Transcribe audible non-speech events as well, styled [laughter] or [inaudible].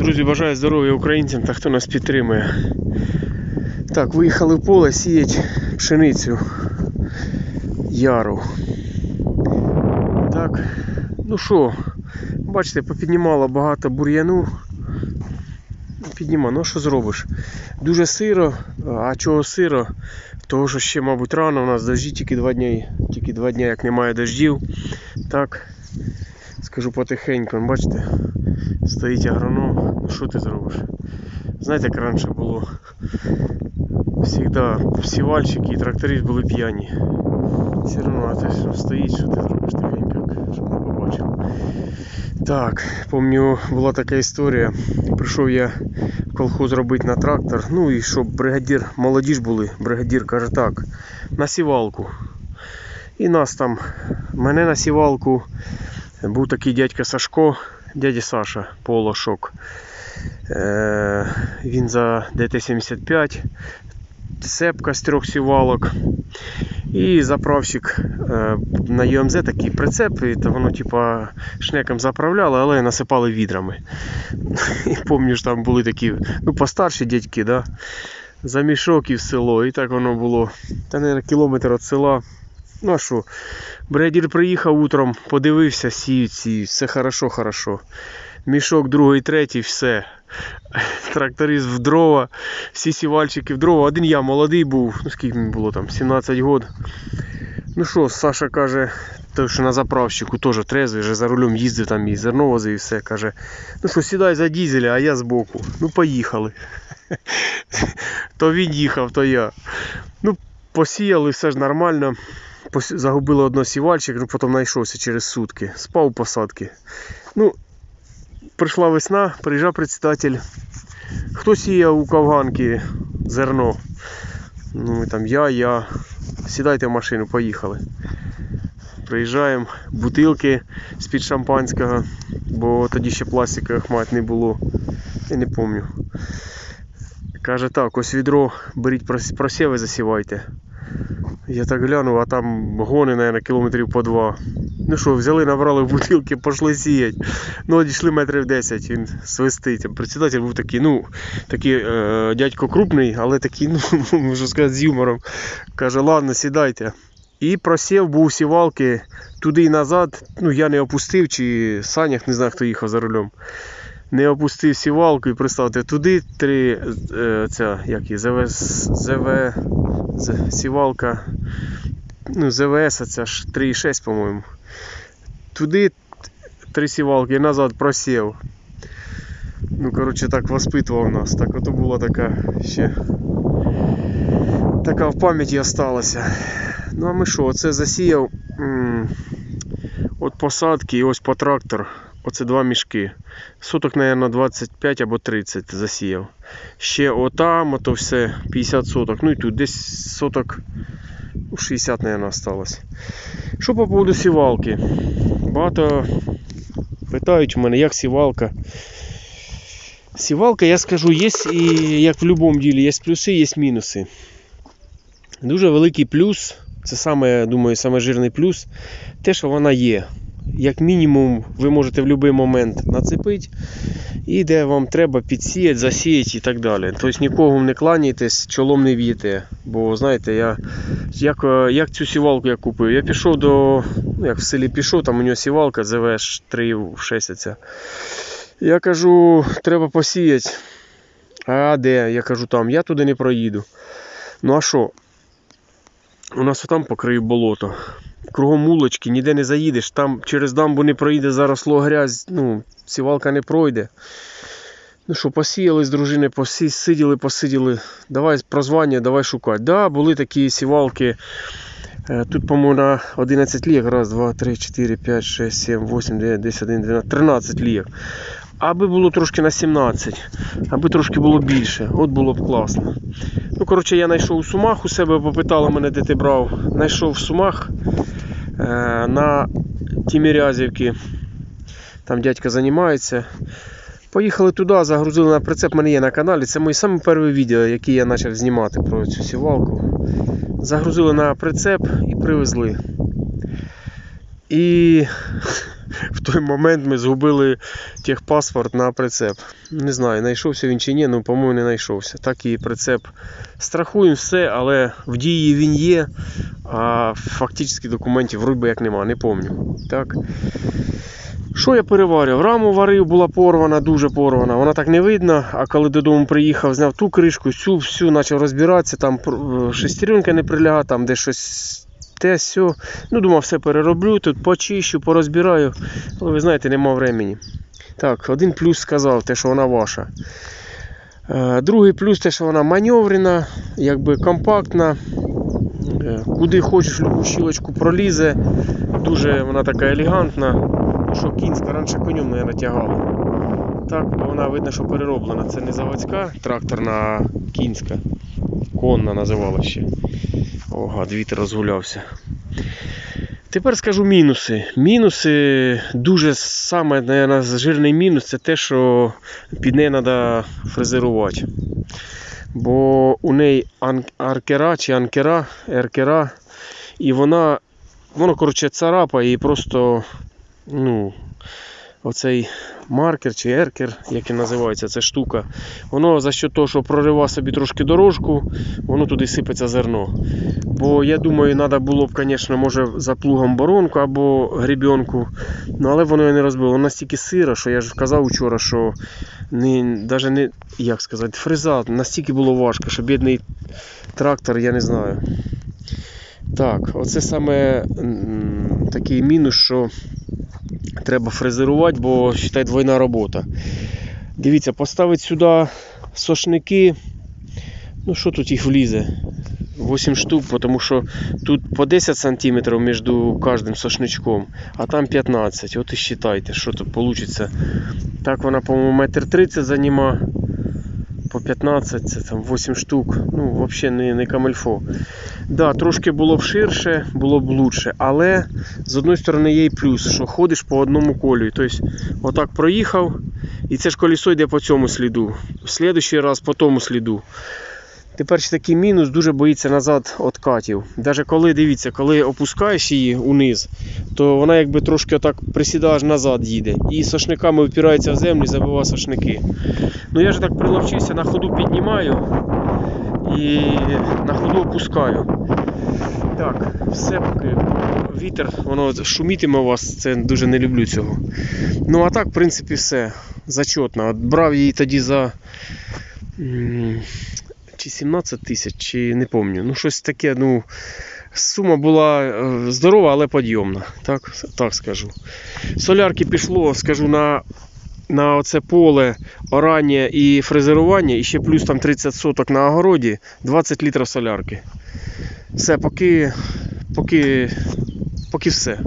Друзі, бажаю здоров'я українцям та хто нас підтримує. Так, виїхали в поле сіять пшеницю яру. Так, ну що, бачите, попіднімало багато бур'яну. Підніма, ну що зробиш? Дуже сиро, а чого сиро? Того, що ще, мабуть, рано у нас дожді тільки два дні, тільки два дні, як немає дождів. Так, скажу потихеньку, бачите, стоїть агроном. Що ти зробиш? Знаєте, як раніше було? Всегда сівальщики і тракторист були п'яні. Все одно ти стоїть, що ти зробиш тихенько, щоб не побачив. Так, пам'ятаю, була така історія. Прийшов я колхоз робити на трактор. Ну і щоб бригадір, молоді ж були, бригадір каже так, на сівалку. І нас там, мене на сівалку був такий дядька Сашко, дядя Саша, Полошок. Е, він за ДТ-75, цепка з трьох сівалок. І заправщик е, на ЮМЗ такий прицеп, і то воно типа шнеком заправляли, але насипали відрами. [laughs] І пам'ятаю, що там були такі, ну, постарші дядьки, да? за мішок і в село. І так воно було. Та, наверное, кілометр від села. Ну а що? Бригадір приїхав утром, подивився, сіють, сіють, все хорошо, хорошо. Мішок другий, третій, все. Тракторист в дрова, всі сівальчики в дрова. Один я молодий був, ну скільки мені було там, 17 год. Ну що, Саша каже, той, що на заправщику теж трезвий, вже за рулем їздив там і зерно возив і все. Каже, ну що, сідай за дізеля, а я збоку. Ну поїхали. [laughs] То він їхав, то я. Ну, посіяли, все ж нормально. Загубили одно сівальчик, ну потім знайшовся через сутки. Спав у посадки. Ну, прийшла весна, приїжджав председатель. Хто сіяв у Кавганки зерно? Ну, там я, я. Сідайте в машину, поїхали. Приїжджаємо, бутилки з-під шампанського, бо тоді ще пластикових мать не було. Я не пам'ятаю. Каже так, ось відро, беріть прос- просіви, засівайте. Я так глянув, а там гони, наверное, кілометрів по два. Ну що, взяли, набрали бутилки, пішли сіять. Ну, дійшли метрів 10, він свистить. Председатель був такий, ну, такий е, дядько крупний, але такий, ну, [laughs] можу сказати, з юмором. Каже, ладно, сідайте. І просів був сівалки туди і назад. Ну, я не опустив, чи Санях, не знаю, хто їхав за рулем. Не опустив сівалку і представте, туди три, е, ця, як її, ЗВ, ЗВ, сівалка, ну, ЗВС, ця ж 3,6, по-моєму. Туди три сівалки і назад просів. Ну, коротше, так воспитував нас. Так ото була така ще. Така в пам'яті осталася. Ну а ми що, оце засіяв от посадки і ось по трактор. Оце два мішки. Соток, мабуть, 25 або 30 засіяв. Ще отам, ото все 50 соток. Ну і тут десь соток ну, 60, мабуть, осталось. Що по поводу сівалки? Багато питають мене, як сівалка. Сівалка, я скажу, є і як в будь-якому ділі, є плюси, є мінуси. Дуже великий плюс, це саме, я думаю, саме жирний плюс, те, що вона є. Як мінімум, ви можете в будь-який момент нацепити, і де вам треба підсіяти, засіяти і так далі. Тобто нікого не кланяйтесь, чолом не в'їте. Бо знаєте, я як, е, як цю сівалку я купив? Я пішов до. Ну, як в селі пішов, там у нього сівалка ЗВ 3 в 6. Я кажу, треба посіяти. А де? Я кажу там, я туди не проїду. Ну а що? У нас отам покриє болото. Кругом улочки, ніде не заїдеш, там через дамбу не проїде, заросло грязь, ну, сівалка не пройде. Ну що, посіяли з дружини, посі... сиділи, посиділи. Давай прозвання, давай шукати. Да, були такі сівалки. Е, Тут, по-моєму, на 11 ліг. Раз, два, три, 4, 5, 6, 7, 8, 9, 10, 11, 12, 13 ліг. Аби було трошки на 17, аби трошки було більше, от було б класно. Ну, коротше, я знайшов у Сумах у себе, попитали мене, де ти брав. Знайшов Сумах е, на Тімірязівці. Там дядька займається. Поїхали туди, загрузили на прицеп, в мене є на каналі. Це моє саме перше відео, яке я почав знімати про цю сівалку. Загрузили на прицеп і привезли. І [laughs] в той момент ми згубили техпаспорт на прицеп. Не знаю, знайшовся він чи ні, ну, по-моєму, не знайшовся. Так і прицеп. Страхуємо все, але в дії він є, а фактично документів вроді як нема, не пам'ятаю. Що я переварював? Раму варив, була порвана, дуже порвана. Вона так не видно. А коли додому приїхав, зняв ту кришку, цю всю почав розбиратися. Там пр- шестеренка не прилягає, там де щось те сьо. Ну, думав, все перероблю, тут почищу, порозбираю. Але ви знаєте, нема времени. Так, один плюс сказав, те, що вона ваша. Е, Другий плюс те, що вона маневрена, якби компактна. Е, Куди хочеш, любу щілочку пролізе. Дуже вона така елегантна. Що кінська раніше конем не натягала. Так, вона видно, що перероблена. Це не заводська тракторна, а кінська. Конна називала ще. О, гад, вітер розгулявся. Тепер скажу мінуси. Мінуси дуже саме, наверное, жирний мінус це те, що під нею треба фрезерувати. Бо у неї аркера чи анкера, еркера, і вона, воно, коротше, царапає і просто, ну, оцей маркер чи еркер, як і називається ця штука, воно за що того, що прорива собі трошки дорожку, воно туди сипеться зерно. Бо я думаю, треба було б, звісно, може за плугом боронку або гребінку, ну, але воно його не розбило. Воно настільки сиро, що я ж казав вчора, що не, навіть не, як сказати, фреза настільки було важко, що бідний трактор, я не знаю. Так, оце саме такий мінус, що треба фрезерувати, бо вважай, двойна робота. Дивіться, поставити сюди сошники. Ну що тут їх влізе? 8 штук, тому що тут по 10 см між кожним сошничком, а там 15. От і вважайте, що тут вийде. Так вона, по-моєму, метр 30 займа. По 15, це там 8 штук. Ну, взагалі не, не камельфо. Да, трошки було б ширше, було б лучше, але з одної сторони є і плюс, що ходиш по одному колію. Тобто, отак проїхав, і це ж колесо йде по цьому сліду. В слідуючий раз по тому сліду. Тепер ще такий мінус, дуже боїться назад откатів. Навіть коли дивіться, коли опускаєш її униз, то вона якби трошки отак присідаєш назад їде. І сошниками впирається в землю і забиває сошники. Ну я ж так приловчився, на ходу піднімаю і на ходу опускаю. Так, все поки вітер, воно шумітиме у вас, це дуже не люблю цього. Ну а так, в принципі, все. Зачетно. От брав її тоді за. Чи 17 тисяч, чи не пам'ятаю. Ну, щось таке, ну. Сума була е, здорова, але підйомна. Так, так скажу. Солярки пішло, скажу, на, на оце поле орання і фрезерування, і ще плюс там 30 соток на огороді, 20 літрів солярки. Все, поки, поки, поки все.